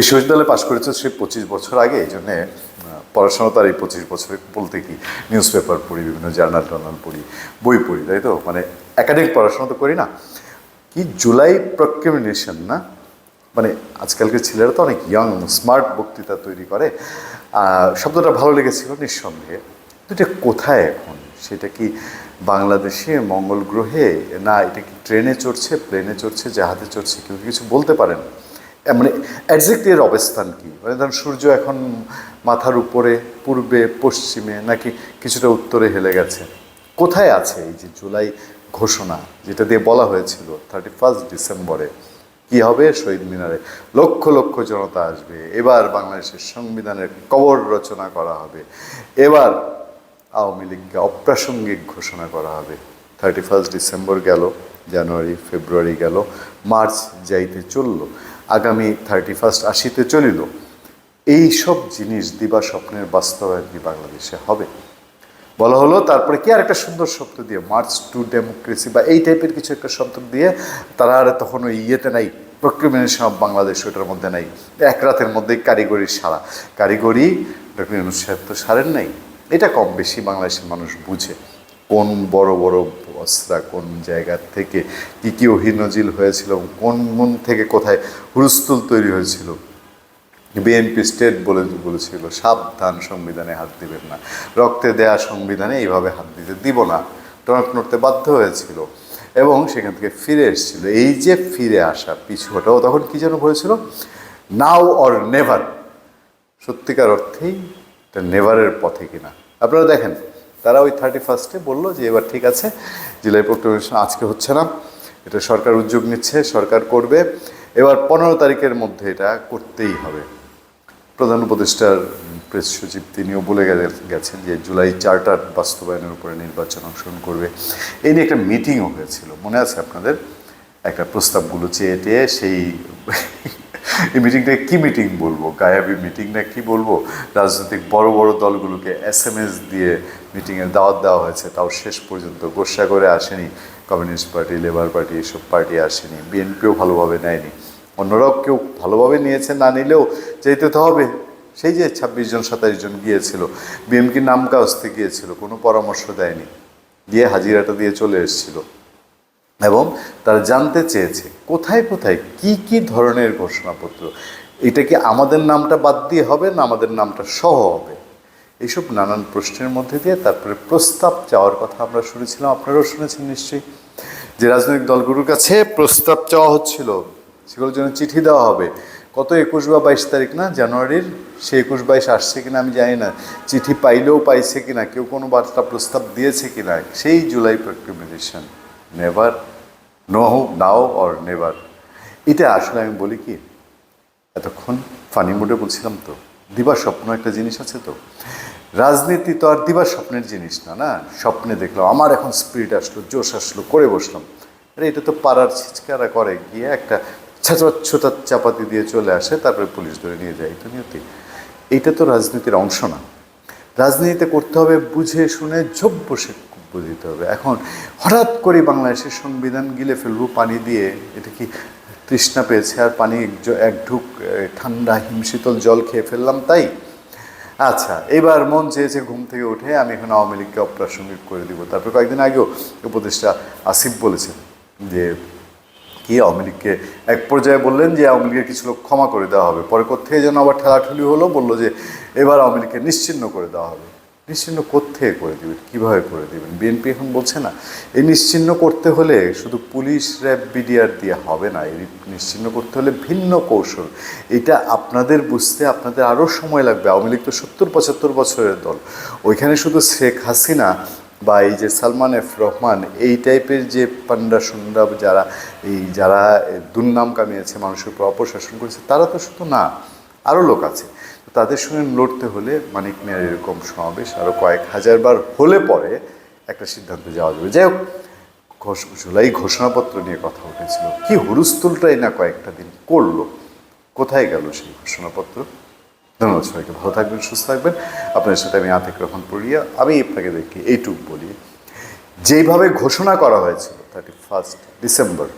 বিশ্ববিদ্যালয়ে পাশ করেছে সে পঁচিশ বছর আগে, এই জন্যে পড়াশোনা তার এই পঁচিশ বছরে বলতে কি নিউজ পেপার পড়ি, বিভিন্ন জার্নাল টার্নাল পড়ি, বই পড়ি, তাই তো? মানে একাডেমিক পড়াশোনা তো করি না। কি জুলাই প্রক্রিমিনেশন না? মানে আজকালকার ছেলেরা তো অনেক ইয়ং স্মার্ট বক্তৃতা তৈরি করে। শব্দটা ভালো লেগেছিল নিঃসন্দেহে। এটা কোথায় এখন? সেটা কি বাংলাদেশে মঙ্গল গ্রহে? না, এটা কি ট্রেনে চড়ছে প্লেনে চড়ছে, জাহাজে চড়ছে, কেউ কিছু বলতে পারেন? মানে এর অবস্থান কি? মানে ধরুন সূর্য এখন মাথার উপরে, পূর্বে, পশ্চিমে, নাকি কিছুটা উত্তরে হেলে গেছে? কোথায় আছে এই যে জুলাই ঘোষণা, যেটা দিয়ে বলা হয়েছিল থার্টি ফার্স্ট ডিসেম্বরে কি হবে শহীদ মিনারে? লক্ষ লক্ষ জনতা আসবে। এবার বাংলাদেশের সংবিধানের কবর রচনা করা হবে। এবার আওয়ামী লীগকে অপ্রাসঙ্গিক ঘোষণা করা হবে। থার্টি ফার্স্ট ডিসেম্বর গেল, জানুয়ারি, ফেব্রুয়ারি গেল, মার্চ যাইতে চলল। আগামী থার্টি ফার্স্ট আসিতে চলিল। এই সব জিনিস দিবা স্বপ্নের বাস্তবায়ন কি বাংলাদেশে হবে? বলা হলো, তারপরে কি আর একটা সুন্দর শব্দ দিয়ে মার্চ টু ডেমোক্রেসি বা এই টাইপের কিছু একটা শব্দ দিয়ে, তারা আর তখন ওই ইয়েতে নাই প্রক্রিমিনেশন অফ বাংলাদেশ ওটার মধ্যে নাই। এক রাতের মধ্যেই কারিগরি সারা। কারিগরি, ডক্টর সাহেব তো সারেন নাই। এটা কম বেশি বাংলাদেশের মানুষ বুঝে। কোন বড় বড় বস্ত্রা কোন জায়গা থেকে কী কী অহিনজিল হয়েছিল, কোন মন থেকে কোথায় হুলস্থুল তৈরি হয়েছিল? বিএনপি স্টেট বলে, বলেছিল, সাবধান সংবিধানে হাত দিবেন না। রক্তে দেয়া সংবিধানে এইভাবে হাত দিতে দিব না। টনক নড়তে বাধ্য হয়েছিল। এবং সেখান থেকে ফিরে এসেছিল। এই যে ফিরে আসা পিছু হটাও তখন কী যেন বলেছিল? নাও অর নেভার সত্যিকার অর্থেই এটা নেভারের পথে কিনা। আপনারা দেখেন তারা ওই থার্টি ফার্স্টে বলল যে এবার ঠিক আছে, জুলাই প্রক্টোমেশন আজকে হচ্ছে না, এটা সরকার উদ্যোগ নিচ্ছে, সরকার করবে, এবার পনেরো তারিখের মধ্যে এটা করতেই হবে। প্রধান উপদেষ্টার প্রেস সচিব তিনিও বলে গেছেন যে জুলাই চার্টার বাস্তবায়নের উপরে নির্বাচন অংশগ্রহণ করবে। এই নিয়ে একটা মিটিংও হয়েছিল, মনে আছে আপনাদের? একটা প্রস্তাবগুলো চেয়ে টেয়ে সেই এই মিটিংটাকে কি মিটিং বলব? গায়াবি মিটিং না কি বলব? রাজনৈতিক বড় বড় দলগুলোকে এস এম এস দিয়ে মিটিংয়ের দাওয়াত দেওয়া হয়েছে। তাও শেষ পর্যন্ত গোসা করে আসেনি। কমিউনিস্ট পার্টি, লেবার পার্টি, এসব পার্টি আসেনি। বিএনপিও ভালোভাবে নেয়নি। অন্যরাও কেউ ভালোভাবে নিয়েছে, না নিলেও যেতে তো হবে। সেই যে ছাব্বিশ জন, সাতাইশ জন গিয়েছিল। বিএমকি নাম কাজতে গিয়েছিল। কোনো পরামর্শ দেয়নি। গিয়ে হাজিরাটা দিয়ে চলে এসেছিল। এবং তারা জানতে চেয়েছে, কোথায় কোথায় কি কি ধরনের ঘোষণাপত্র? এটা কি আমাদের নামটা বাদ দিয়ে হবে না আমাদের নামটা সহ হবে? এইসব নানান প্রশ্নের মধ্যে দিয়ে তারপরে প্রস্তাব চাওয়ার কথা আমরা শুনেছিলাম, আপনারাও শুনেছেন নিশ্চয়ই, যে রাজনৈতিক দলগুলোর কাছে প্রস্তাব চাওয়া হচ্ছিল, সেগুলোর জন্য চিঠি দেওয়া হবে। কত একুশ বা বাইশ তারিখ না, জানুয়ারির? সে একুশ বাইশ আসছে কিনা আমি জানি না, চিঠি পাইলেও পাইছে কিনা, কেউ কোনো বার্তা প্রস্তাব দিয়েছে কিনা, সেই July proclamation never no now or never এটা আসলে আমি বলি কি, এতক্ষণ ফানি মুডে বলছিলাম তো দিবা স্বপ্ন একটা জিনিস আছে তো। রাজনীতি তো আর দিবা স্বপ্নের জিনিস না না? স্বপ্নে দেখলাম, আমার এখন স্পিরিট আসলো, জোশ আসলো, করে বসলাম। আরে এটা তো পাড়ার ছিচকারা করে, গিয়ে একটা ছোটা চাপাতি দিয়ে চলে আসে, তারপরে পুলিশ ধরে নিয়ে যায় তো নিয়তি। এইটা তো রাজনীতির অংশ না। রাজনীতিতে করতে হবে বুঝে শুনে ঝোপ বসে বুঝতে হবে। এখন হঠাৎ করে বাংলাদেশের সংবিধান গিলে ফেলব, পানি দিয়ে, এটা কি তৃষ্ণা পেয়েছে? আর পানি এক ঢুক ঠান্ডা, হিমশীতল জল খেয়ে ফেললাম তাই? আচ্ছা এবার মন চেয়েছে ঘুম থেকে উঠে আমি এখন আওয়ামী লীগকে অপ্রাসঙ্গিক করে দিব। তারপর কয়েকদিন আগেও উপদেষ্টা আসিফ বলেছেন যে, কি আওয়ামী লীগকে এক পর্যায়ে বললেন যে, আওয়ামী লীগের কিছু লোক ক্ষমা করে দেওয়া হবে। পরে কোথেকে যেন আবার ঠেলাঠুলি হলো, বলল যে, এবার আওয়ামী লীগকে নিশ্চিহ্ন করে দেওয়া হবে। নিশ্চিহ্ন কোথেকে করে দিবেন, কীভাবে করে দিবেন? বিএনপি এখন বলছে না, এই নিশ্চিহ্ন করতে হলে শুধু পুলিশ র্যাব, বিডিআর দিয়ে হবে না, এই নিশ্চিহ্ন করতে হলে ভিন্ন কৌশল। এটা আপনাদের বুঝতে আপনাদের আরও সময় লাগবে। আওয়ামী লীগ তো সত্তর, পঁচাত্তর বছরের দল। ওইখানে শুধু শেখ হাসিনা বা এই যে সালমান এফ রহমান, এই টাইপের যে পান্ডা সুন্ডা যারা, এই যারা দুর্নাম কামিয়েছে, মানুষের উপর অপশাসন করেছে, তারা তো শুধু না, আরও লোক আছে। তাদের সঙ্গে লড়তে হলে মানিক মিয়ার এরকম সমাবেশ আরও কয়েক হাজার বার হলে পরে একটা সিদ্ধান্ত যাওয়া যাবে। যাই হোক জুলাই ঘোষণাপত্র নিয়ে কথা উঠেছিল। কি হুরুস্তুলটাই না কয়েকটা দিন করল? কোথায় গেল সেই ঘোষণাপত্র? ধন্যবাদ সবাইকে, ভালো থাকবেন, সুস্থ থাকবেন। আপনার সাথে আমি আতিক রহমান পড়িয়া, আমি আপনাকে দেখি, এইটুক বলি। যেইভাবে ঘোষণা করা হয়েছিল থার্টি ফার্স্ট ডিসেম্বর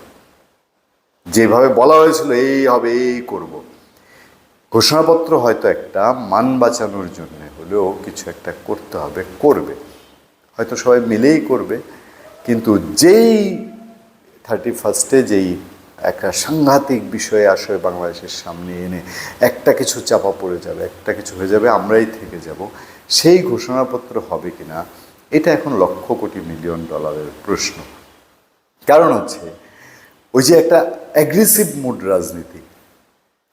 যেভাবে বলা হয়েছিল, এই হবে, এই করব। ঘোষণাপত্র হয়তো একটা মান বাঁচানোর জন্য হলেও কিছু একটা করতে হবে, করবে। হয়তো সবাই মিলেই করবে, কিন্তু যেই থার্টি ফার্স্টে যেই একটা সাংঘাতিক বিষয়ে আসলে বাংলাদেশের সামনে এনে একটা কিছু চাপা পড়ে যাবে, একটা কিছু হয়ে যাবে, আমরাই থেকে যাব, সেই ঘোষণাপত্র হবে কি না এটা এখন লক্ষ কোটি মিলিয়ন ডলারের প্রশ্ন। কারণ হচ্ছে, ওই যে একটা অ্যাগ্রেসিভ মুড রাজনীতি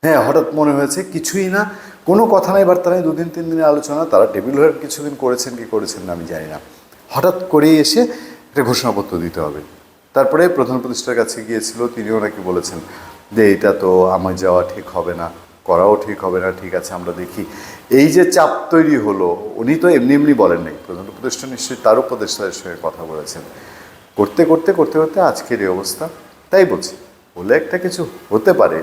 হ্যাঁ হঠাৎ মনে হয়েছে কিছুই না। কোনো কথা নাই, বার্তা নাই, দুদিন, তিন দিনের আলোচনা। তারা টেবিল হয়ে কিছুদিন করেছেন কি করেছেন না আমি জানি না। হঠাৎ করেই এসে একটা ঘোষণাপত্র দিতে হবে। তারপরে প্রধান প্রতিষ্ঠার কাছে গিয়েছিল, তিনিও নাকি বলেছেন যে এটা তো আমার যাওয়া ঠিক হবে না, করাও ঠিক হবে না, ঠিক আছে, আমরা দেখি। এই যে চাপ তৈরি হলো, উনি তো এমনি এমনি বলেন নাই। প্রধান উপদেষ্টা নিশ্চয়ই তার উপদেষ্টাদের সঙ্গে কথা বলেছেন। করতে করতে করতে করতে আজকের এই অবস্থা, তাই বলছি বলে একটা কিছু হতে পারে।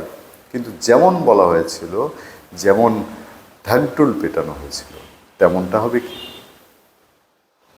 কিন্তু যেমন বলা হয়েছিল যেমন ঢাকঢোল পেটানো হয়েছিল তেমনটা হবে কি?